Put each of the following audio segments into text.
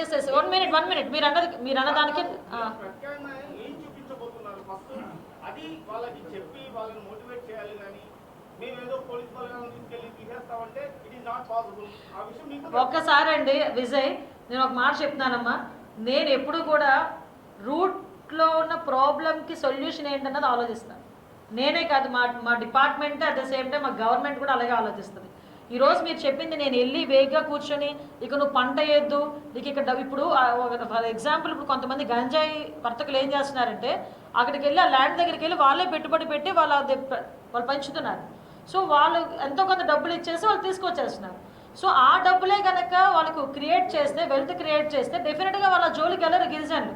Yes yes one minute one minute మీరు అన్నది మీరు చూపించబోతున్నారు ఫస్ట్ అది వాళ్ళకి చెప్పి వాళ్ళని మోటివేట్ చేయాలి కానీ ఒక్కసారి అండి విజయ్ నేను ఒక మాట చెప్తున్నానమ్మా. నేను ఎప్పుడు కూడా రూట్లో ఉన్న ప్రాబ్లంకి సొల్యూషన్ ఏంటన్నది ఆలోచిస్తాను. నేనే కాదు మా మా department at the same time మా గవర్నమెంట్ కూడా అలాగే ఆలోచిస్తుంది. ఈరోజు మీరు చెప్పింది నేను వెళ్ళి వేగ్గా కూర్చొని ఇక నువ్వు పంట వేయద్దు నీకు ఇక్కడ ఇప్పుడు ఫర్ ఎగ్జాంపుల్ ఇప్పుడు కొంతమంది గంజాయి వర్తకులు ఏం చేస్తున్నారంటే అక్కడికి వెళ్ళి ఆ ల్యాండ్ దగ్గరికి వెళ్ళి వాళ్ళే పెట్టుబడి పెట్టి వాళ్ళ వాళ్ళు పెంచుతున్నారు. సో వాళ్ళు ఎంతో కొంత డబ్బులు ఇచ్చేసి వాళ్ళు తీసుకొచ్చేస్తున్నారు. సో ఆ డబ్బులే కనుక వాళ్ళకు క్రియేట్ చేస్తే వెల్త్ క్రియేట్ చేస్తే డెఫినెట్గా వాళ్ళ జోలికి వెళ్ళరు గిరిజనులు.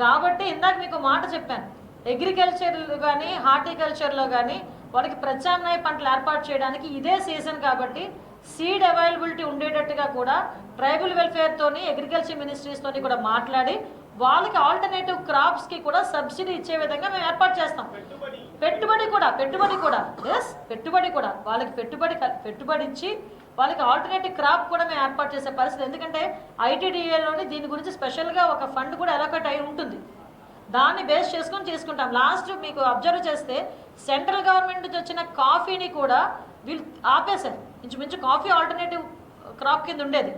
కాబట్టి ఇందాక మీకు మాట చెప్పాను అగ్రికల్చర్లో కానీ హార్టికల్చర్లో కానీ వాళ్ళకి ప్రత్యామ్నాయ పంటలు ఏర్పాటు చేయడానికి ఇదే సీజన్ కాబట్టి సీడ్ అవైలబిలిటీ ఉండేటట్టుగా కూడా ట్రైబల్ వెల్ఫేర్తోని అగ్రికల్చర్ మినిస్ట్రీస్తోని కూడా మాట్లాడి వాళ్ళకి ఆల్టర్నేటివ్ క్రాప్స్కి కూడా సబ్సిడీ ఇచ్చే విధంగా మేము ఏర్పాటు చేస్తాం. పెట్టుబడి. పెట్టుబడి కూడా పెట్టుబడి కూడా. ఎస్ పెట్టుబడి కూడా. వాళ్ళకి పెట్టుబడి పెట్టుబడి ఇచ్చి వాళ్ళకి ఆల్టర్నేటివ్ క్రాప్ కూడా మేము ఏర్పాటు చేసే పరిస్థితి. ఎందుకంటే ఐటీడీఏలోని దీని గురించి స్పెషల్గా ఒక ఫండ్ కూడా ఎలకట్ అయి ఉంటుంది. దాన్ని బేస్ చేసుకొని తీసుకుంటాం లాస్ట్ మీకు అబ్జర్వ్ చేస్తే సెంట్రల్ గవర్నమెంట్ నుంచి వచ్చిన కాఫీని కూడా వీళ్ళు ఆపేశారు. ఇంచుమించు కాఫీ ఆల్టర్నేటివ్ క్రాప్ కింద ఉండేది.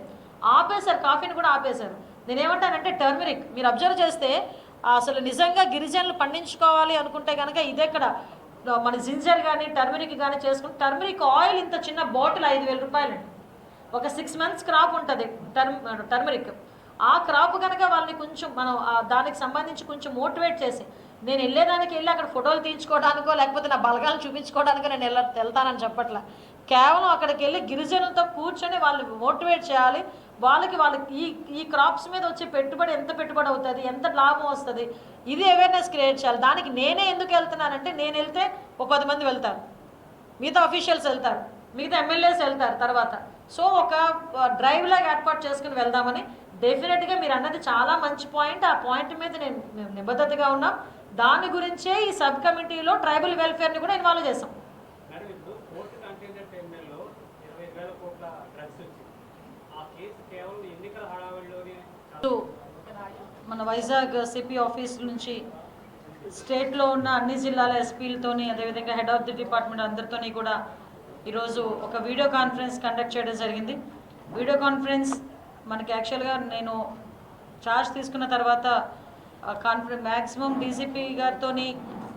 ఆపేశారు కాఫీని కూడా ఆపేశారు. నేనేమంటానంటే టర్మరిక్. మీరు అబ్జర్వ్ చేస్తే అసలు నిజంగా గిరిజనులు పండించుకోవాలి అనుకుంటే కనుక ఇదెక్కడ? మన జింజర్ కానీ టర్మరిక్ కానీ చేసుకుంటే టర్మరిక్ ఆయిల్ ఇంత చిన్న బాటిల్ ఐదు వేల రూపాయలండి. ఒక సిక్స్ మంత్స్ క్రాప్ ఉంటుంది. Term turmeric. ఆ క్రాప్ కనుక వాళ్ళని కొంచెం మనం దానికి సంబంధించి కొంచెం మోటివేట్ చేసి నేను వెళ్ళేదానికి వెళ్ళి అక్కడ ఫోటోలు తీయించుకోవడానికో లేకపోతే నా బలగాలు చూపించుకోవడానికో నేను వెళ్ళ వెళ్తానని చెప్పట్ల. కేవలం అక్కడికి వెళ్ళి గిరిజనులతో కూర్చొని వాళ్ళు మోటివేట్ చేయాలి. వాళ్ళకి వాళ్ళకి ఈ ఈ క్రాప్స్ మీద వచ్చే పెట్టుబడి ఎంత పెట్టుబడి అవుతుంది ఎంత లాభం వస్తుంది ఇది అవేర్నెస్ క్రియేట్ చేయాలి. దానికి నేనే ఎందుకు వెళ్తున్నానంటే నేను వెళ్తే ఒక పది మంది వెళ్తారు. మిగతా అఫీషియల్స్ వెళ్తారు. మిగతా ఎమ్మెల్యేస్ వెళ్తారు తర్వాత. సో ఒక డ్రైవ్ లాగా ఏర్పాటు చేసుకుని వెళ్దామని డెఫినెట్గా మీరు అన్నది చాలా మంచి పాయింట్ ఆ పాయింట్ మీద నేను మేము నిబద్ధతగా ఉన్నాం. దాని గురించే ఈ సబ్ కమిటీలో ట్రైబల్ వెల్ఫేర్ని కూడా ఇన్వాల్వ్ చేసాం మన వైజాగ్ సిపి ఆఫీస్ నుంచి స్టేట్లో ఉన్న అన్ని జిల్లాల ఎస్పీలతోని అదేవిధంగా హెడ్ ఆఫ్ ది డిపార్ట్మెంట్ అందరితోని కూడా ఈరోజు ఒక వీడియో కాన్ఫరెన్స్ కండక్ట్ చేయడం జరిగింది. వీడియో కాన్ఫరెన్స్ మనకి యాక్చువల్గా నేను ఛార్జ్ తీసుకున్న తర్వాత కాన్ఫిడెంట్ మ్యాక్సిమం డీజీపీ గారితో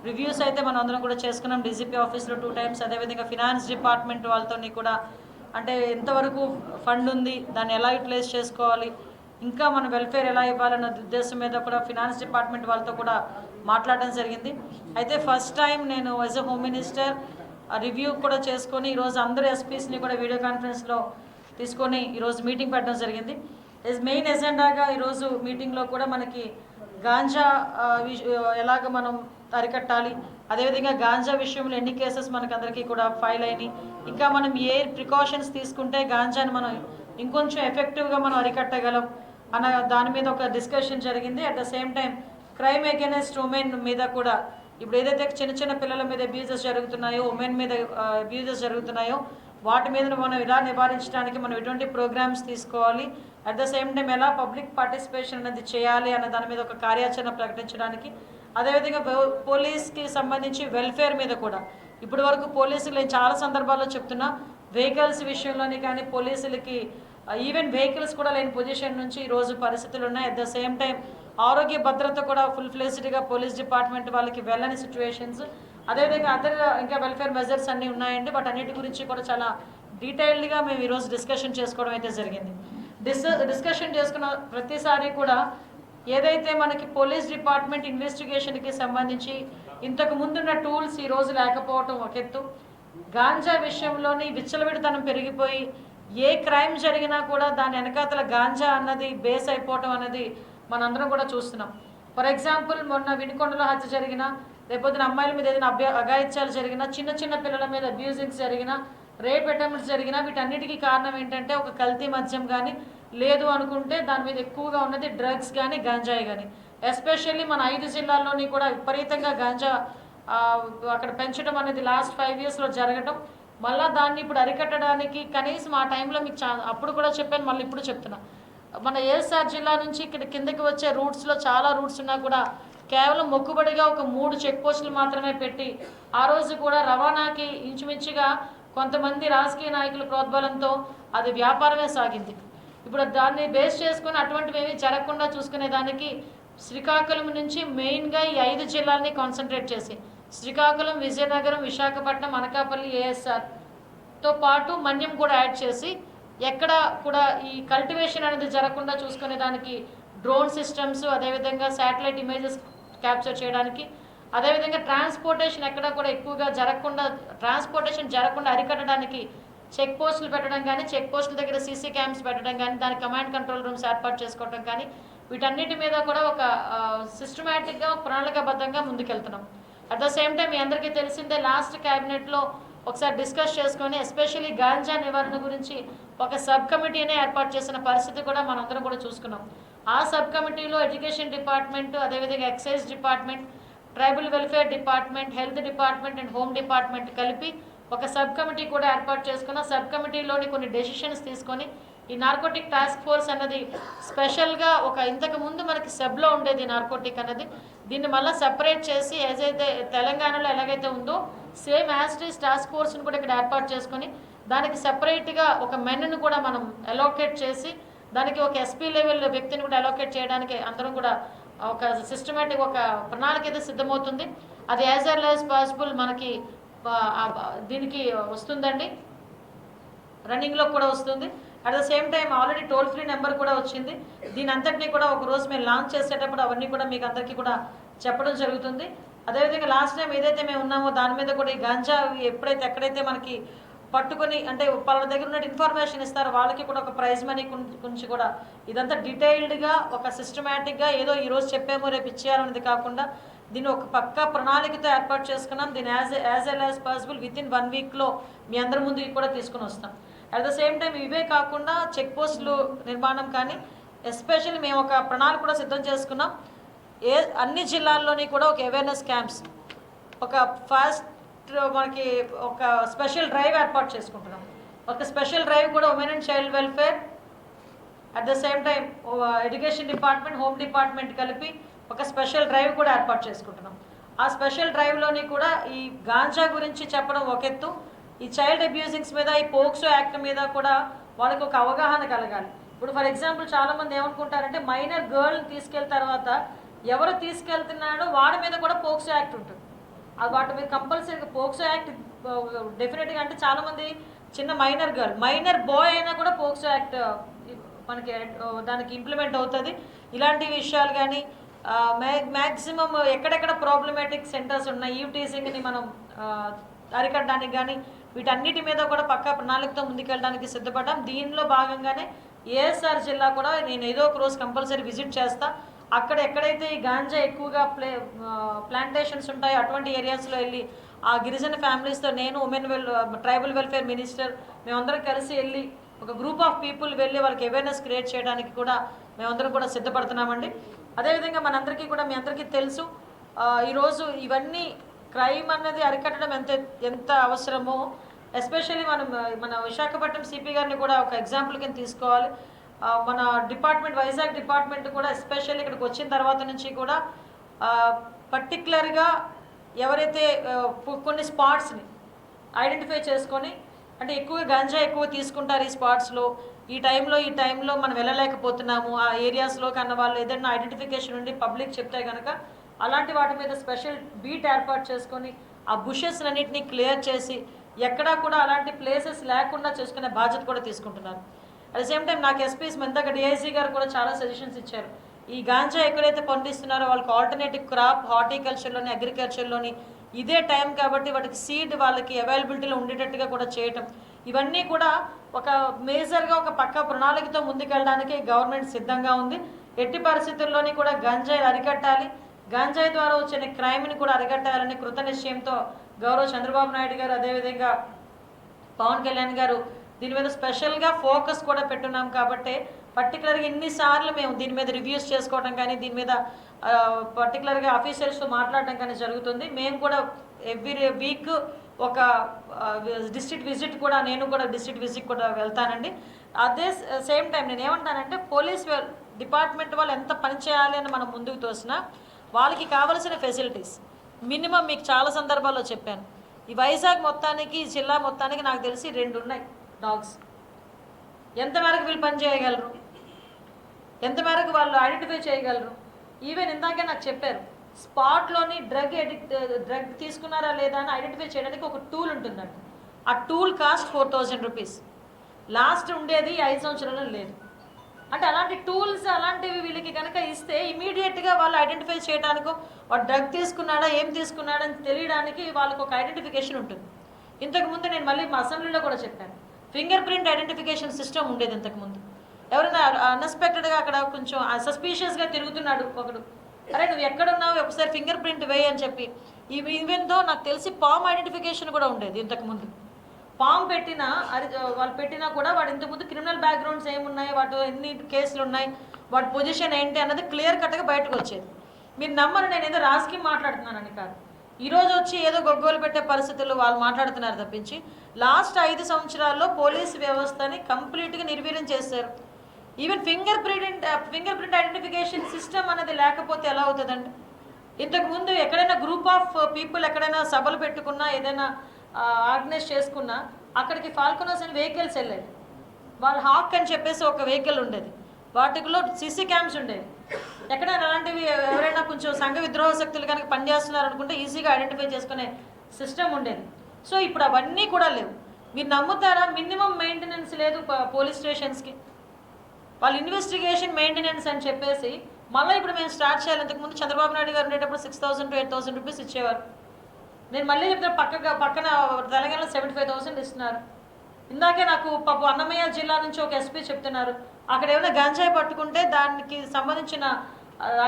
రివ్యూస్ అయితే మనం అందరం కూడా చేసుకున్నాం. డీజీపీ ఆఫీస్లో టూ టైమ్స్ అదేవిధంగా ఫినాన్స్ డిపార్ట్మెంట్ వాళ్ళతోని కూడా. అంటే ఎంతవరకు ఫండ్ ఉంది దాన్ని ఎలా యూటిలైజ్ చేసుకోవాలి ఇంకా మన వెల్ఫేర్ ఎలా ఇవ్వాలన్న ఉద్దేశం మీద కూడా ఫినాన్స్ డిపార్ట్మెంట్ వాళ్ళతో కూడా మాట్లాడడం జరిగింది. అయితే ఫస్ట్ టైం నేను as a home minister review కూడా చేసుకొని ఈరోజు అందరు ఎస్పీస్ని కూడా వీడియో కాన్ఫరెన్స్లో తీసుకొని ఈరోజు మీటింగ్ పెట్టడం జరిగింది. మెయిన్ ఎజెండాగా ఈరోజు మీటింగ్లో కూడా మనకి గాంజా ఎలాగ మనం అరికట్టాలి అదేవిధంగా గాంజా విషయంలో ఎన్ని కేసెస్ మనకు అందరికీ కూడా ఫైల్ అయినాయి. ఇంకా మనం ఏ ప్రికాషన్స్ తీసుకుంటే గాంజాని మనం ఇంకొంచెం ఎఫెక్టివ్గా మనం అరికట్టగలం అన్న దాని మీద ఒక డిస్కషన్ జరిగింది. At the same time crime against women మీద కూడా ఇప్పుడు ఏదైతే చిన్న చిన్న పిల్లల మీద అబ్యూజెస్ జరుగుతున్నాయో ఉమెన్ మీద అబ్యూజెస్ జరుగుతున్నాయో వాటి మీద మనం ఇలా నివారించడానికి మనం ఎటువంటి ప్రోగ్రామ్స్ తీసుకోవాలి అట్ ద సేమ్ టైం ఎలా పబ్లిక్ పార్టిసిపేషన్ అనేది చేయాలి అన్న దాని మీద ఒక కార్యాచరణ ప్రకటించడానికి అదేవిధంగా పోలీస్కి సంబంధించి వెల్ఫేర్ మీద కూడా. ఇప్పటి వరకు పోలీసులు నేను చాలా సందర్భాల్లో చెప్తున్నా వెహికల్స్ విషయంలోని కానీ పోలీసులకి ఈవెన్ వెహికల్స్ కూడా లేని పొజిషన్ నుంచి ఈరోజు పరిస్థితులు ఉన్నాయి. అట్ ద సేమ్ టైం ఆరోగ్య భద్రత కూడా ఫుల్ ఫ్లెజ్డ్గా పోలీస్ డిపార్ట్మెంట్ వాళ్ళకి వెళ్ళని సిచ్యువేషన్స్ అదేవిధంగా అదర్ ఇంకా వెల్ఫేర్ మెజర్స్ అన్నీ ఉన్నాయండి. బట్ అన్నిటి గురించి కూడా చాలా డీటెయిల్డ్గా మేము ఈరోజు డిస్కషన్ చేసుకోవడం అయితే జరిగింది. డిస్ డిస్కషన్ చేసుకున్న ప్రతిసారి కూడా ఏదైతే మనకి పోలీస్ డిపార్ట్మెంట్ ఇన్వెస్టిగేషన్కి సంబంధించి ఇంతకు ముందున్న టూల్స్ ఈరోజు లేకపోవటం ఒక ఎత్తు. గాంజా విషయంలోని విచ్చలవిడితనం పెరిగిపోయి ఏ క్రైమ్ జరిగినా కూడా దాని వెనకాతల గాంజా అన్నది బేస్ అయిపోవటం అనేది మనందరం కూడా చూస్తున్నాం. ఫర్ ఎగ్జాంపుల్ మొన్న వినుకొండలో హత్య జరిగిన లేకపోతే అమ్మాయిల మీద ఏదైనా అభ్య అఘాయిత్యాలు జరిగినా చిన్న చిన్న పిల్లల మీద అబ్యూజింగ్స్ జరిగినా రేప్ అటెంప్ట్స్ జరిగినా వీటన్నిటికీ కారణం ఏంటంటే ఒక కల్తీ మద్యం కానీ లేదు అనుకుంటే దాని మీద ఎక్కువగా ఉన్నది డ్రగ్స్ కానీ గంజాయి కానీ ఎస్పెషల్లీ మన ఐదు జిల్లాల్లోని కూడా విపరీతంగా గంజా అక్కడ పెంచడం అనేది లాస్ట్ ఫైవ్ ఇయర్స్లో జరగటం. మళ్ళీ దాన్ని ఇప్పుడు అరికట్టడానికి కనీసం ఆ టైంలో మీకు చా అప్పుడు కూడా చెప్పాను మళ్ళీ ఇప్పుడు చెప్తున్నా. మన ఏఎస్ఆర్ జిల్లా నుంచి ఇక్కడ కిందకి వచ్చే రూట్స్లో చాలా రూట్స్ ఉన్నా కూడా కేవలం మొక్కుబడిగా ఒక మూడు చెక్ పోస్టులు మాత్రమే పెట్టి ఆ రోజు కూడా రవాణాకి ఇంచుమించుగా కొంతమంది రాజకీయ నాయకుల ప్రోద్బలంతో అది వ్యాపారమే సాగింది. ఇప్పుడు దాన్ని బేస్ చేసుకుని అటువంటివి ఏమీ జరగకుండా చూసుకునే దానికి శ్రీకాకుళం నుంచి మెయిన్గా ఈ ఐదు జిల్లాల్ని కాన్సన్ట్రేట్ చేసి శ్రీకాకుళం విజయనగరం విశాఖపట్నం అనకాపల్లి ఏఎస్ఆర్తో పాటు మన్యం కూడా యాడ్ చేసి ఎక్కడ కూడా ఈ కల్టివేషన్ అనేది జరగకుండా చూసుకునే దానికి డ్రోన్ సిస్టమ్స్ అదేవిధంగా శాటిలైట్ ఇమేజెస్ క్యాప్చర్ చేయడానికి. అదేవిధంగా ట్రాన్స్పోర్టేషన్ ఎక్కడ కూడా ఎక్కువగా జరగకుండా ట్రాన్స్పోర్టేషన్ జరగకుండా అరికట్టడానికి చెక్ పోస్టులు పెట్టడం కానీ చెక్ పోస్టుల దగ్గర సీసీ క్యామ్స్ పెట్టడం కానీ దాని కమాండ్ కంట్రోల్ రూమ్స్ ఏర్పాటు చేసుకోవడం కానీ వీటన్నిటి మీద కూడా ఒక సిస్టమేటిక్గా ప్రణాళికాబద్ధంగా ముందుకెళ్తున్నాం. అట్ ద సేమ్ టైం మీ అందరికీ తెలిసిందే లాస్ట్ క్యాబినెట్లో ఒకసారి డిస్కస్ చేసుకొని ఎస్పెషల్లీ గాంజా నివారణ గురించి ఒక సబ్ కమిటీనే ఏర్పాటు చేసిన పరిస్థితి కూడా మనందరం కూడా చూసుకున్నాం. ఆ సబ్ కమిటీలో ఎడ్యుకేషన్ డిపార్ట్మెంట్ అదేవిధంగా excise department tribal welfare department health department and home department కలిపి ఒక సబ్ కమిటీ కూడా ఏర్పాటు చేసుకున్న. సబ్ కమిటీలోని కొన్ని డెసిషన్స్ తీసుకొని ఈ నార్కోటిక్ టాస్క్ ఫోర్స్ అన్నది స్పెషల్గా ఒక ఇంతకు ముందు మనకి సెబ్లో ఉండేది నార్కోటిక్ అన్నది. దీన్ని మళ్ళీ సపరేట్ చేసి ఏదైతే తెలంగాణలో ఎలాగైతే ఉందో సేమ్ యాజ్టీస్ టాస్క్ ఫోర్స్ని కూడా ఇక్కడ ఏర్పాటు చేసుకొని దానికి సపరేట్గా ఒక మెన్ను కూడా మనం అలోకేట్ చేసి దానికి ఒక ఎస్పీ లెవెల్ వ్యక్తిని కూడా అలోకేట్ చేయడానికి అందరం కూడా ఒక సిస్టమేటిక్ ఒక ప్రణాళిక అయితే సిద్ధమవుతుంది. అది యాజ్ ఎల్ యాజ్ పాసిబుల్ మనకి దీనికి వస్తుందండి. రన్నింగ్లో కూడా వస్తుంది. At the same time already toll free number కూడా వచ్చింది. దీని అంతటినీ కూడా ఒక రోజు మేము లాంచ్ చేసేటప్పుడు అవన్నీ కూడా మీకు అందరికీ కూడా చెప్పడం జరుగుతుంది. అదేవిధంగా లాస్ట్ టైం ఏదైతే మేము ఉన్నామో దాని మీద కూడా ఈ గంజా ఎప్పుడైతే ఎక్కడైతే మనకి పట్టుకొని అంటే వాళ్ళ దగ్గర ఉన్న ఇన్ఫర్మేషన్ ఇస్తారు. వాళ్ళకి కూడా ఒక ప్రైజ్ మనీ గురించి కూడా. ఇదంతా డీటెయిల్డ్గా ఒక సిస్టమేటిక్గా ఏదో ఈరోజు చెప్పేమో రేపు ఇచ్చేయాలన్నది కాకుండా దీన్ని ఒక పక్క ప్రణాళికతో ఏర్పాటు చేసుకున్నాం. దీన్ని as as early as possible within one వీక్లో మీ అందరి ముందు కూడా తీసుకుని వస్తాం. అట్ ద సేమ్ టైం ఇవే కాకుండా చెక్ పోస్టులు నిర్మాణం కానీ ఎస్పెషల్లీ మేము ఒక ప్రణాళిక కూడా సిద్ధం చేసుకున్నాం. ఏ అన్ని జిల్లాల్లోని కూడా ఒక అవేర్నెస్ క్యాంప్స్ ఒక ఫాస్ట్ మనకి ఒక స్పెషల్ డ్రైవ్ ఏర్పాటు చేసుకుంటున్నాం. ఒక స్పెషల్ డ్రైవ్ కూడా women and child welfare. At the same time education department home department కలిపి ఒక స్పెషల్ డ్రైవ్ కూడా ఏర్పాటు చేసుకుంటున్నాం. ఆ స్పెషల్ డ్రైవ్లోని కూడా ఈ గాంజా గురించి చెప్పడం ఒక ఎత్తు. ఈ చైల్డ్ అబ్యూజింగ్స్ మీద ఈ పోక్సో యాక్ట్ మీద కూడా వాళ్ళకి ఒక అవగాహన కలగాలి. ఇప్పుడు ఫర్ ఎగ్జాంపుల్ చాలామంది ఏమనుకుంటారంటే మైనర్ గర్ల్ని తీసుకెళ్ళిన తర్వాత ఎవరు తీసుకెళ్తున్నాడో వాడి మీద కూడా పోక్సో యాక్ట్ ఉంటుంది. వాటి మీద కంపల్సరీగా పోక్సో యాక్ట్ డెఫినెట్గా అంటే చాలామంది చిన్న మైనర్ గర్ల్ మైనర్ బాయ్ అయినా కూడా పోక్సో యాక్ట్ మనకి దానికి ఇంప్లిమెంట్ అవుతుంది. ఇలాంటి విషయాలు కానీ మ్యాక్సిమం ఎక్కడెక్కడ ప్రాబ్లమేటిక్ సెంటర్స్ ఉన్నాయి ఈవ్టీసింగ్ని మనం అరికట్టడానికి కానీ వీటన్నిటి మీద కూడా పక్కా ప్రణాళికతో ముందుకెళ్ళడానికి సిద్ధపడ్డాం. దీనిలో భాగంగానే ఏఎస్ఆర్ జిల్లా కూడా నేను ఏదో ఒక రోజు కంపల్సరీ విజిట్ చేస్తాను అక్కడ ఎక్కడైతే ఈ గాంజా ఎక్కువగా ప్లే ప్లాంటేషన్స్ ఉంటాయో అటువంటి ఏరియాస్లో వెళ్ళి ఆ గిరిజన ఫ్యామిలీస్తో నేను women well tribal welfare minister మేమందరం కలిసి వెళ్ళి ఒక గ్రూప్ ఆఫ్ పీపుల్ వెళ్ళి వాళ్ళకి అవేర్నెస్ క్రియేట్ చేయడానికి కూడా మేమందరం కూడా సిద్ధపడుతున్నామండి. అదేవిధంగా మనందరికీ కూడా మీ అందరికీ తెలుసు ఈరోజు ఇవన్నీ క్రైమ్ అన్నది అరికట్టడం ఎంత ఎంత అవసరమో ఎస్పెషల్లీ మనం మన విశాఖపట్నం సిపి గారిని కూడా ఒక ఎగ్జాంపుల్ కింద తీసుకోవాలి. మన డిపార్ట్మెంట్ వైజాగ్ డిపార్ట్మెంట్ కూడా ఎస్పెషల్లీ ఇక్కడికి వచ్చిన తర్వాత నుంచి కూడా పర్టిక్యులర్గా ఎవరైతే కొన్ని స్పాట్స్ని ఐడెంటిఫై చేసుకొని అంటే ఎక్కువ గంజా ఎక్కువ తీసుకుంటారు ఈ స్పాట్స్లో ఈ టైంలో ఈ టైంలో మనం వెళ్ళలేకపోతున్నాము. ఆ ఏరియాస్లో కన్నా వాళ్ళు ఏదైనా ఐడెంటిఫికేషన్ ఉండి పబ్లిక్ చెప్తే కనుక అలాంటి వాటి మీద స్పెషల్ బీట్ ఏర్పాటు చేసుకొని ఆ బుషెస్ అన్నింటినీ క్లియర్ చేసి ఎక్కడా కూడా అలాంటి ప్లేసెస్ లేకుండా చేసుకునే బాధ్యత కూడా తీసుకుంటున్నారు. అట్ ద సేమ్ టైం నాకు ఎస్పీస్ ఇందాక డిఐసీ గారు కూడా చాలా సజెషన్స్ ఇచ్చారు. ఈ గాంజా ఎక్కడైతే పండిస్తున్నారో వాళ్ళకి ఆల్టర్నేటివ్ క్రాప్ హార్టికల్చర్లోని అగ్రికల్చర్లోని ఇదే టైం కాబట్టి వాటికి సీడ్ వాళ్ళకి అవైలబిలిటీలో ఉండేటట్టుగా కూడా చేయటం. ఇవన్నీ కూడా ఒక మేజర్గా ఒక పక్క ప్రణాళికతో ముందుకెళ్ళడానికి గవర్నమెంట్ సిద్ధంగా ఉంది. ఎట్టి పరిస్థితుల్లోని కూడా గంజాయి అరికట్టాలి. గంజాయి ద్వారా వచ్చిన క్రైమ్ని కూడా అరికట్టాలని కృత నిశ్చయంతో గౌరవ చంద్రబాబు నాయుడు గారు అదేవిధంగా పవన్ కళ్యాణ్ గారు దీని మీద స్పెషల్గా ఫోకస్ కూడా పెట్టున్నాం కాబట్టి పర్టికులర్గా ఇన్నిసార్లు మేము దీని మీద రివ్యూస్ చేసుకోవడం కానీ దీని మీద పర్టికులర్గా ఆఫీసర్స్తో మాట్లాడడం కానీ జరుగుతుంది. మేము కూడా ఎవ్రీ వీక్ ఒక డిస్ట్రిక్ట్ విజిట్ కూడా నేను కూడా డిస్ట్రిక్ట్ విజిట్ కూడా వెళ్తానండి. అదే సేమ్ టైం నేను ఏమంటానంటే పోలీస్ డిపార్ట్మెంట్ వాళ్ళు ఎంత పని చేయాలి అని మనం ముందుకు తోసినా వాళ్ళకి కావలసిన ఫెసిలిటీస్. మినిమం మీకు చాలా సందర్భాల్లో చెప్పాను. ఈ వైజాగ్ మొత్తానికి జిల్లా మొత్తానికి నాకు తెలిసి రెండు ఉన్నాయి డాగ్స్. ఎంతవరకు వీళ్ళు పని చేయగలరు? ఎంతవరకు వాళ్ళు ఐడెంటిఫై చేయగలరు? ఈవెన్ ఇందాకే నాకు చెప్పారు స్పాట్లోని డ్రగ్ ఎడిక్ట్ డ్రగ్ తీసుకున్నారా లేదా అని ఐడెంటిఫై చేయడానికి ఒక టూల్ ఉంటుందండి ఆ tool cost four thousand rupees. Last ఉండేది ఐదు సంవత్సరాలు లేదు. అంటే అలాంటి టూల్స్ అలాంటివి వీళ్ళకి కనుక ఇస్తే ఇమీడియట్గా వాళ్ళు ఐడెంటిఫై చేయడానికో వాడు డ్రగ్ తీసుకున్నాడా ఏం తీసుకున్నాడా అని తెలియడానికి వాళ్ళకు ఒక ఐడెంటిఫికేషన్ ఉంటుంది. ఇంతకుముందు నేను మళ్ళీ మా అసెంబ్లీలో కూడా చెప్పాను. ఫింగర్ ప్రింట్ ఐడెంటిఫికేషన్ సిస్టమ్ ఉండేది ఇంతకుముందు ఎవరైనా అన్ఎక్స్పెక్టెడ్గా అక్కడ కొంచెం సస్పీషియస్గా తిరుగుతున్నాడు ఒకడు. అరే నువ్వు ఎక్కడున్నావు ఒకసారి ఫింగర్ ప్రింట్ వేయి అని చెప్పి. ఈ ఈవెన్తో నాకు తెలిసి పామ్ ఐడెంటిఫికేషన్ కూడా ఉండేది ఇంతకుముందు పామ్ పెట్టినా అది వాళ్ళు పెట్టినా కూడా వాడు ఇంతకుముందు క్రిమినల్ బ్యాక్గ్రౌండ్స్ ఏమున్నాయి? వాటి ఎన్ని కేసులు ఉన్నాయి? వాటి పొజిషన్ ఏంటి అన్నది క్లియర్ కట్గా బయటకు వచ్చేది. మీరు నమ్మరు నేను ఏదో రాసుకి మాట్లాడుతున్నానని కాదు. ఈరోజు వచ్చి ఏదో గొగ్గోలు పెట్టే పరిస్థితుల్లో వాళ్ళు మాట్లాడుతున్నారు తప్పించి లాస్ట్ ఐదు సంవత్సరాల్లో పోలీస్ వ్యవస్థని కంప్లీట్గా నిర్వీర్యం చేశారు. Even fingerprint fingerprint identification system అనేది లేకపోతే ఎలా అవుతుందండి? ఇంతకు ముందు ఎక్కడైనా గ్రూప్ ఆఫ్ పీపుల్ ఎక్కడైనా సభలు పెట్టుకున్నా ఏదైనా ఆర్గనైజ్ చేసుకున్నా అక్కడికి ఫాల్కొనర్స్ అని వెహికల్స్ వెళ్ళేవి వాళ్ళ హాక్ అని చెప్పేసి ఒక వెహికల్ ఉండేది. వాటిలో సీసీ క్యామ్స్ ఉండేవి. ఎక్కడైనా అలాంటివి ఎవరైనా కొంచెం సంఘ విద్రోహ శక్తులు కనుక పనిచేస్తున్నారు అనుకుంటే ఈజీగా ఐడెంటిఫై చేసుకునే సిస్టమ్ ఉండేది. సో ఇప్పుడు అవన్నీ కూడా లేవు. మీరు నమ్ముతారా? మినిమం మెయింటెనెన్స్ లేదు పోలీస్ స్టేషన్స్కి వాళ్ళు ఇన్వెస్టిగేషన్ మెయింటెనెన్స్ అని చెప్పేసి మళ్ళీ ఇప్పుడు మేము స్టార్ట్ చేయాలి. ఇంతకుముందు చంద్రబాబు నాయుడు గారు ఉండేటప్పుడు six thousand to eight thousand rupees ఇచ్చేవారు. నేను మళ్ళీ చెప్తాను పక్కగా పక్కన తెలంగాణలో సెవెంటీ ఫైవ్ థౌసండ్ ఇస్తున్నారు. ఇందాకే నాకు పాప అన్నమయ్య జిల్లా నుంచి ఒక ఎస్పీ చెప్తున్నారు. అక్కడ ఏమైనా గంజాయి పట్టుకుంటే దానికి సంబంధించిన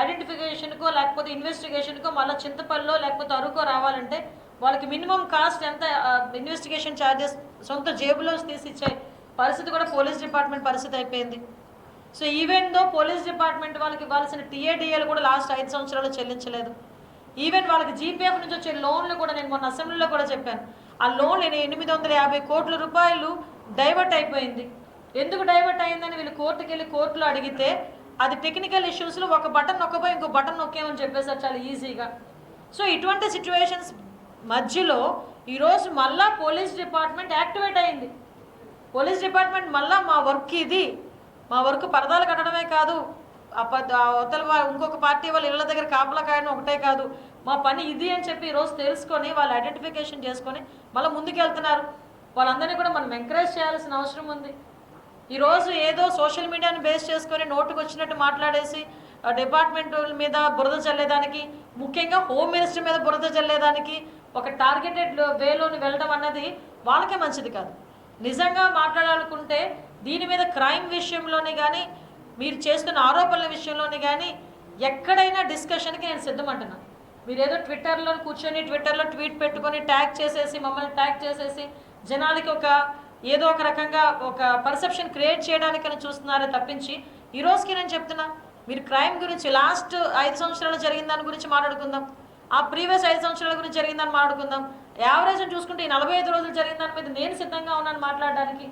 ఐడెంటిఫికేషన్కో లేకపోతే ఇన్వెస్టిగేషన్కో మళ్ళీ చింతపల్లిలో లేకపోతే అరుకో రావాలంటే వాళ్ళకి మినిమం కాస్ట్ ఎంత ఇన్వెస్టిగేషన్ ఛార్జెస్ సొంత జేబులో తీసి ఇచ్చే పరిస్థితి కూడా పోలీస్ డిపార్ట్మెంట్ పరిస్థితి అయిపోయింది. So even though police department వాళ్ళకి ఇవ్వాల్సిన టీఏడిఏలు కూడా లాస్ట్ ఐదు సంవత్సరాలు చెల్లించలేదు. ఈవెన్ వాళ్ళకి జీపీఎఫ్ నుంచి వచ్చే లోన్లు కూడా నేను మొన్న అసెంబ్లీలో కూడా చెప్పాను. ఆ లోన్ ఎనిమిది వందల యాభై కోట్ల రూపాయలు డైవర్ట్ అయిపోయింది. ఎందుకు డైవర్ట్ అయిందని వీళ్ళు కోర్టుకి వెళ్ళి కోర్టులో అడిగితే అది టెక్నికల్ ఇష్యూస్లో ఒక బటన్ నొక్కపోయి ఇంకో బటన్ నొక్కేమని చెప్పేసి చాలా ఈజీగా. సో ఇటువంటి సిచ్యువేషన్స్ మధ్యలో ఈరోజు మళ్ళా పోలీస్ డిపార్ట్మెంట్ యాక్టివేట్ అయింది. పోలీస్ డిపార్ట్మెంట్ మళ్ళా మా వర్క్ ఇది. మా వర్క్ పరదాలు కట్టడమే కాదు. ఆ అవతల ఇంకొక పార్టీ వాళ్ళ ఇళ్ళ దగ్గర కాపలా కాయడం ఒకటే కాదు. మా పని ఇది అని చెప్పి ఈరోజు తెలుసుకొని వాళ్ళు ఐడెంటిఫికేషన్ చేసుకొని మళ్ళీ ముందుకెళ్తున్నారు. వాళ్ళందరినీ కూడా మనం ఎంకరేజ్ చేయాల్సిన అవసరం ఉంది. ఈరోజు ఏదో సోషల్ మీడియాని బేస్ చేసుకొని నోటుకు వచ్చినట్టు మాట్లాడేసి డిపార్ట్మెంట్ మీద బురద చల్లేదానికి ముఖ్యంగా హోమ్ మినిస్టర్ మీద బురద చల్లేదానికి ఒక టార్గెటెడ్ వేలోని వెళ్ళడం అన్నది వాళ్ళకే మంచిది కాదు. నిజంగా మాట్లాడాలనుకుంటే దీని మీద క్రైమ్ విషయంలోనే కానీ మీరు చేస్తున్న ఆరోపణల విషయంలోనే కానీ ఎక్కడైనా డిస్కషన్కి నేను సిద్ధమంటున్నా. మీరు ఏదో ట్విట్టర్లో కూర్చొని ట్విట్టర్లో ట్వీట్ పెట్టుకొని ట్యాగ్ చేసేసి మమ్మల్ని ట్యాగ్ చేసేసి జనాలకి ఒక ఏదో ఒక రకంగా ఒక పర్సెప్షన్ క్రియేట్ చేయడానికని చూస్తున్నారే తప్పించి ఈ రోజుకి నేను చెప్తున్నా మీరు క్రైమ్ గురించి లాస్ట్ ఐదు సంవత్సరాలు జరిగిన దాని గురించి మాట్లాడుకుందాం. ఆ ప్రీవియస్ ఐదు సంవత్సరాల గురించి జరిగిందని మాట్లాడుకుందాం. యావరేజ్ చూసుకుంటే ఈ నలభై ఐదు రోజులు జరిగిన దాని మీద నేను సిద్ధంగా ఉన్నాను మాట్లాడడానికి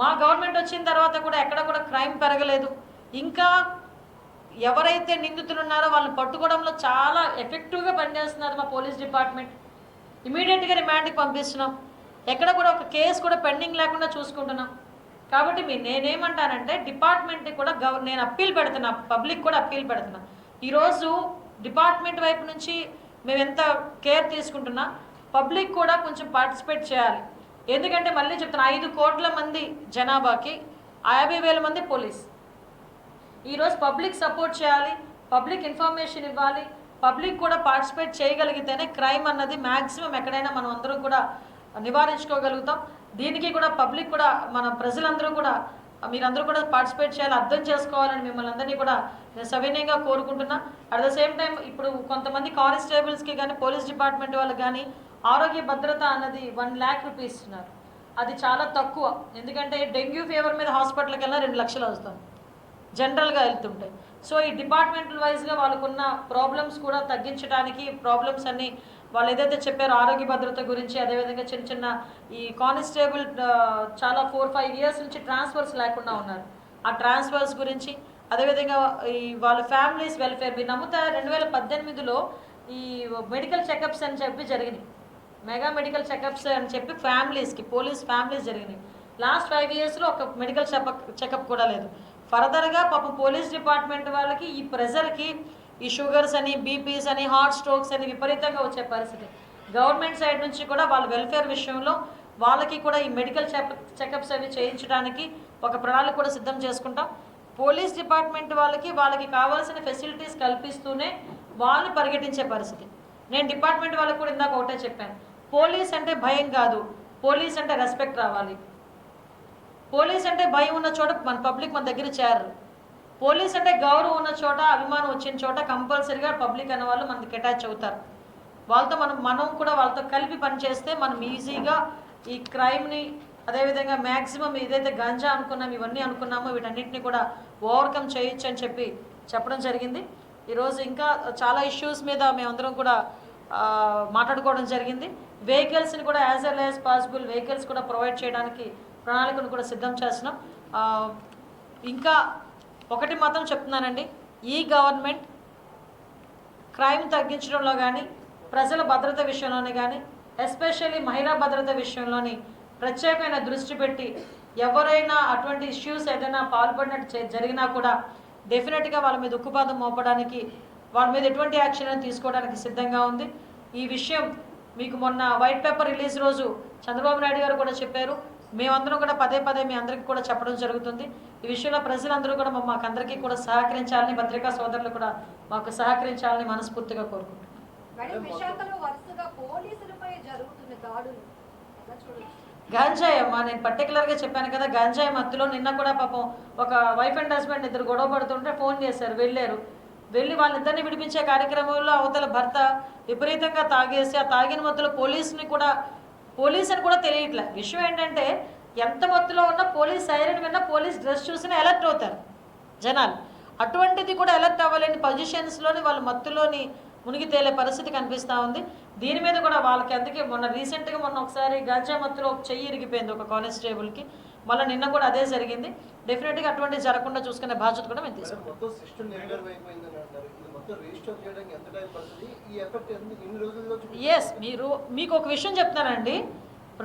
మా గవర్నమెంట్ వచ్చిన తర్వాత కూడా ఎక్కడ కూడా క్రైమ్ పెరగలేదు. ఇంకా ఎవరైతే నిందితులు ఉన్నారో వాళ్ళని పట్టుకోవడంలో చాలా ఎఫెక్టివ్గా పనిచేస్తున్నారు మా పోలీస్ డిపార్ట్మెంట్. ఇమీడియట్గా రిమాండ్కి పంపిస్తున్నాం. ఎక్కడ కూడా ఒక కేసు కూడా పెండింగ్ లేకుండా చూసుకుంటున్నాం. కాబట్టి మీ నేనేమంటానంటే డిపార్ట్మెంట్కి కూడా గవ నేను అప్పీల్ పెడుతున్నా పబ్లిక్ కూడా అప్పీల్ పెడుతున్నా. ఈరోజు డిపార్ట్మెంట్ వైపు నుంచి మేము ఎంత కేర్ తీసుకుంటున్నా పబ్లిక్ కూడా కొంచెం పార్టిసిపేట్ చేయాలి. ఎందుకంటే మళ్ళీ చెప్తున్నా ఐదు కోట్ల మంది జనాభాకి యాభై వేల మంది పోలీస్. ఈరోజు పబ్లిక్ సపోర్ట్ చేయాలి పబ్లిక్ ఇన్ఫర్మేషన్ ఇవ్వాలి పబ్లిక్ కూడా పార్టిసిపేట్ చేయగలిగితేనే క్రైమ్ అన్నది మ్యాక్సిమం ఎక్కడైనా మనం అందరం కూడా నివారించుకోగలుగుతాం. దీనికి కూడా పబ్లిక్ కూడా మన ప్రజలందరూ కూడా మీరందరూ కూడా పార్టిసిపేట్ చేయాలి అర్థం చేసుకోవాలని మిమ్మల్ని అందరినీ కూడా నేను సవినయంగా కోరుకుంటున్నా. అట్ ద సేమ్ టైం ఇప్పుడు కొంతమంది కానిస్టేబుల్స్కి కానీ పోలీస్ డిపార్ట్మెంట్ వాళ్ళకి కానీ ఆరోగ్య భద్రత అన్నది వన్ ల్యాక్ రూపీస్ ఇస్తున్నారు. అది చాలా తక్కువ. ఎందుకంటే డెంగ్యూ ఫీవర్ మీద హాస్పిటల్కి వెళ్ళినా రెండు లక్షలు అవుతుంది జనరల్గా వెళ్తుంటాయి సో ఈ డిపార్ట్మెంటల్ వైజ్గా వాళ్ళకున్న ప్రాబ్లమ్స్ కూడా తగ్గించడానికి ప్రాబ్లమ్స్ అన్ని వాళ్ళు ఏదైతే చెప్పారో ఆరోగ్య భద్రత గురించి అదేవిధంగా చిన్న చిన్న ఈ కానిస్టేబుల్ చాలా ఫోర్ ఫైవ్ ఇయర్స్ నుంచి ట్రాన్స్ఫర్స్ లేకుండా ఉన్నారు. ఆ ట్రాన్స్ఫర్స్ గురించి అదేవిధంగా ఈ వాళ్ళ ఫ్యామిలీస్ వెల్ఫేర్ మీరు నమ్ముతారా? రెండు వేల పద్దెనిమిదిలో ఈ మెడికల్ చెకప్స్ అని చెప్పి జరిగినాయి. మెగా మెడికల్ చెకప్స్ అని చెప్పి ఫ్యామిలీస్కి పోలీస్ ఫ్యామిలీస్ జరిగినాయి. లాస్ట్ ఫైవ్ ఇయర్స్లో ఒక మెడికల్ చెకప్ చెకప్ కూడా లేదు. ఫర్దర్గా పాపం పోలీస్ డిపార్ట్మెంట్ వాళ్ళకి ఈ ప్రెజర్కి ఈ షుగర్స్ అని బీపీస్ అని హార్ట్ స్ట్రోక్స్ అని విపరీతంగా వచ్చే పరిస్థితి. గవర్నమెంట్ సైడ్ నుంచి కూడా వాళ్ళ వెల్ఫేర్ విషయంలో వాళ్ళకి కూడా ఈ మెడికల్ చెక్ చెకప్స్ అవి చేయించడానికి ఒక ప్రణాళిక కూడా సిద్ధం చేసుకుంటాం. పోలీస్ డిపార్ట్మెంట్ వాళ్ళకి వాళ్ళకి కావాల్సిన ఫెసిలిటీస్ కల్పిస్తూనే వాళ్ళు పరిగెట్టించే పరిస్థితి. నేను డిపార్ట్మెంట్ వాళ్ళకి కూడా ఇందాక ఒకటే చెప్పాను. పోలీస్ అంటే భయం కాదు. పోలీస్ అంటే రెస్పెక్ట్ రావాలి. పోలీస్ అంటే భయం ఉన్న చోట మన పబ్లిక్ మన దగ్గర చేరరు. పోలీస్ అంటే గౌరవం ఉన్న చోట అభిమానం వచ్చిన చోట కంపల్సరీగా పబ్లిక్ అనే వాళ్ళు మనకి అటాచ్ అవుతారు. వాళ్ళతో మనం మనం కూడా వాళ్ళతో కలిపి పనిచేస్తే మనం ఈజీగా ఈ క్రైమ్ని అదేవిధంగా మ్యాక్సిమం ఏదైతే గంజా అనుకున్నాం ఇవన్నీ అనుకున్నామో వీటన్నిటిని కూడా ఓవర్కమ్ చేయొచ్చు అని చెప్పి చెప్పడం జరిగింది. ఈరోజు ఇంకా చాలా ఇష్యూస్ మీద మేమందరం కూడా మాట్లాడుకోవడం జరిగింది. వెహికల్స్ని కూడా as well as possible vehicles కూడా ప్రొవైడ్ చేయడానికి ప్రణాళికను కూడా సిద్ధం చేస్తున్నాం. ఇంకా ఒకటి మాత్రం చెప్తున్నానండి. ఈ గవర్నమెంట్ క్రైమ్ తగ్గించడంలో కానీ ప్రజల భద్రత విషయంలోనే కానీ ఎస్పెషల్లీ మహిళా భద్రత విషయంలోని ప్రత్యేకమైన దృష్టి పెట్టి ఎవరైనా అటువంటి ఇష్యూస్ ఏదైనా పాల్పడినట్టు జరిగినా కూడా డెఫినెట్గా వాళ్ళ మీద ఉక్కుపాదం మోపడానికి వాళ్ళ మీద ఎటువంటి యాక్షన్ తీసుకోవడానికి సిద్ధంగా ఉంది. ఈ విషయం మీకు మొన్న వైట్ పేపర్ రిలీజ్ రోజు చంద్రబాబు నాయుడు గారు కూడా చెప్పారు. మేమందరం కూడా పదే పదే మీ అందరికీ కూడా చెప్పడం జరుగుతుంది. ఈ విషయంలో ప్రజలందరూ కూడా మా- మాకందరికీ కూడా సహకరించాలని పత్రికా సోదరులు కూడా మాకు సహకరించాలని మనస్ఫూర్తిగా చూడొచ్చు? గాంజాయి అమ్మా నేను పర్టికులర్గా చెప్పాను కదా గాంజాయి మత్తులో నిన్న కూడా పాపం ఒక వైఫ్ అండ్ హస్బెండ్ ఇద్దరు గొడవ పడుతుంటే ఫోన్ చేశారు వెళ్ళారు. వెళ్ళి వాళ్ళిద్దరిని విడిపించే కార్యక్రమంలో అవతల భర్త విపరీతంగా తాగేసి ఆ తాగిన మత్తులో పోలీసుని కూడా పోలీస్ అని కూడా తెలియట్లే. విషయం ఏంటంటే ఎంత మత్తులో ఉన్నా పోలీస్ సైరన్ విన్నా పోలీస్ డ్రెస్ చూసినా అలర్ట్ అవుతారు జనాలు. అటువంటిది కూడా అలర్ట్ అవ్వలేని పొజిషన్స్లోని వాళ్ళ మత్తులోని మునిగి తేలే పరిస్థితి కనిపిస్తూ ఉంది. దీని మీద కూడా వాళ్ళకి అందుకే మొన్న రీసెంట్గా మొన్న ఒకసారి గంజా మత్తులో ఒక చెయ్యి ఇరిగిపోయింది ఒక కానిస్టేబుల్కి మళ్ళీ నిన్న కూడా అదే జరిగింది. డెఫినెట్గా అటువంటి జరగకుండా చూసుకునే బాధ్యత కూడా మేము తీసుకుంటాం. ఎస్ మీరు మీకు ఒక విషయం చెప్తానండి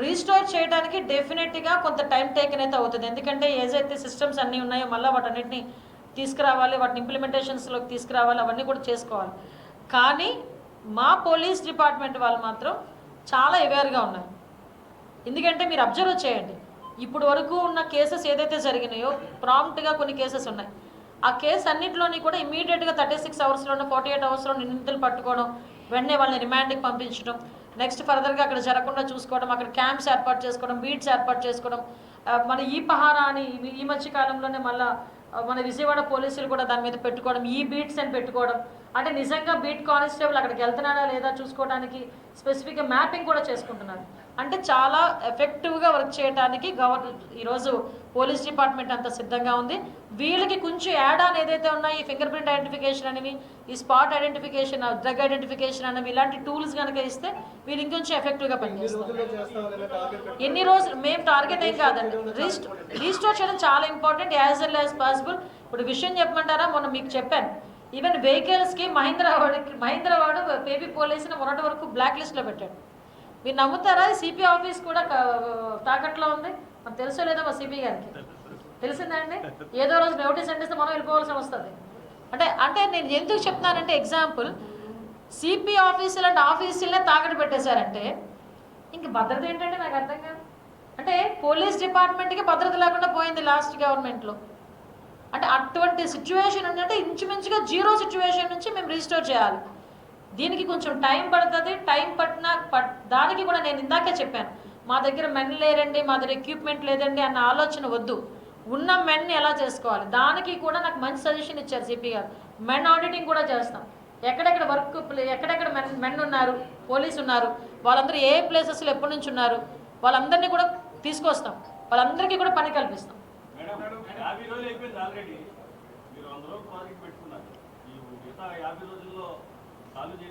రీస్టోర్ చేయడానికి డెఫినెట్గా కొంత టైం టేకన్ అయితే అవుతుంది. ఎందుకంటే ఏదైతే సిస్టమ్స్ అన్నీ ఉన్నాయో మళ్ళీ వాటన్నిటిని తీసుకురావాలి వాటిని ఇంప్లిమెంటేషన్స్లోకి తీసుకురావాలి అవన్నీ కూడా చేసుకోవాలి. కానీ మా పోలీస్ డిపార్ట్మెంట్ వాళ్ళు మాత్రం చాలా అవేర్గా ఉన్నారు. ఎందుకంటే మీరు అబ్జర్వ్ చేయండి. ఇప్పుడు వరకు ఉన్న కేసెస్ ఏదైతే జరిగినాయో ప్రాంప్ట్గా కొన్ని కేసెస్ ఉన్నాయి. ఆ కేసు అన్నింటిలోని కూడా ఇమీడియట్గా థర్టీ సిక్స్ అవర్స్లోనే ఫార్టీ ఎయిట్ అవర్స్లో నిందితులు పట్టుకోవడం వెంటనే వాళ్ళని రిమాండ్కి పంపించడం నెక్స్ట్ ఫర్దర్గా అక్కడ జరగకుండా చూసుకోవడం అక్కడ క్యాంప్స్ ఏర్పాటు చేసుకోవడం బీట్స్ ఏర్పాటు చేసుకోవడం మన ఈ పహారా అని ఈ- మధ్య కాలంలోనే మళ్ళీ మన విజయవాడ పోలీసులు కూడా దాని మీద పెట్టుకోవడం ఈ బీట్స్ అని పెట్టుకోవడం. అంటే నిజంగా బీట్ కానిస్టేబుల్ అక్కడికి వెళ్తున్నాడా లేదా చూసుకోవడానికి స్పెసిఫిక్గా మ్యాపింగ్ కూడా చేసుకుంటున్నారు. అంటే చాలా ఎఫెక్టివ్గా వర్క్ చేయడానికి గవర్ ఈరోజు పోలీస్ డిపార్ట్మెంట్ అంత సిద్ధంగా ఉంది. వీళ్ళకి కొంచెం యాడ్ ఆన్ ఏదైతే ఉన్నాయో ఈ ఫింగర్ ప్రింట్ ఐడెంటిఫికేషన్ అనేవి ఈ స్పాట్ ఐడెంటిఫికేషన్ డ్రగ్ ఐడెంటిఫికేషన్ అనేవి ఇలాంటి టూల్స్ కనుక ఇస్తే వీళ్ళు ఇంకొంచెం ఎఫెక్టివ్గా పనిచేస్తారు. ఎన్ని రోజులు? మేము టార్గెట్ ఏం కాదండి. రీస్ట్ రీస్టోర్ చేయడం చాలా important as well as possible ఇప్పుడు విషయం చెప్పమంటారా? మొన్న మీకు చెప్పాను. ఈవెన్ వెహికల్స్కి మహీంద్రా వాడికి మహీంద్రా వాడు పేపీ పోలీసుని మొన్నటి వరకు బ్లాక్ లిస్ట్లో పెట్టాడు. మీరు నమ్ముతారా సిపి ఆఫీస్ కూడా తాకట్లో ఉంది. మనకు తెలుసో లేదో మా సిపి గారికి. తెలిసిందండి ఏదో రోజు నోటీస్ అందిస్తే మనం వెళ్ళిపోవాల్సి వస్తుంది. అంటే అంటే నేను ఎందుకు చెప్తున్నానంటే ఎగ్జాంపుల్ సిపి ఆఫీసు అంటే ఆఫీసులనే తాకట్టు పెట్టేశారంటే ఇంక భద్రత ఏంటంటే నాకు అర్థం కాదు. అంటే పోలీస్ డిపార్ట్మెంట్కి భద్రత లేకుండా పోయింది లాస్ట్ గవర్నమెంట్లో. అంటే అటువంటి సిచ్యువేషన్ అంటే ఇంచుమించుగా జీరో సిచ్యువేషన్ నుంచి మేము రిజిస్టోర్ చేయాలి. దీనికి కొంచెం టైం పడుతుంది. టైం పట్టిన పట్ దానికి కూడా నేను ఇందాకే చెప్పాను. మా దగ్గర మెన్ లేరండి మా దగ్గర ఎక్విప్మెంట్ లేదండి అన్న ఆలోచన వద్దు. ఉన్న మెన్ని ఎలా చేసుకోవాలి? దానికి కూడా నాకు మంచి సజెషన్ ఇచ్చారు సిపి గారు. మెన్ ఆడిటింగ్ కూడా చేస్తాం. ఎక్కడెక్కడ వర్క్ ఎక్కడెక్కడ మెన్ మెన్ ఉన్నారు పోలీస్ ఉన్నారు వాళ్ళందరూ ఏ ప్లేసెస్లో ఎప్పటి నుంచి ఉన్నారు వాళ్ళందరినీ కూడా తీసుకొస్తాం. వాళ్ళందరికీ కూడా పని కల్పిస్తాం.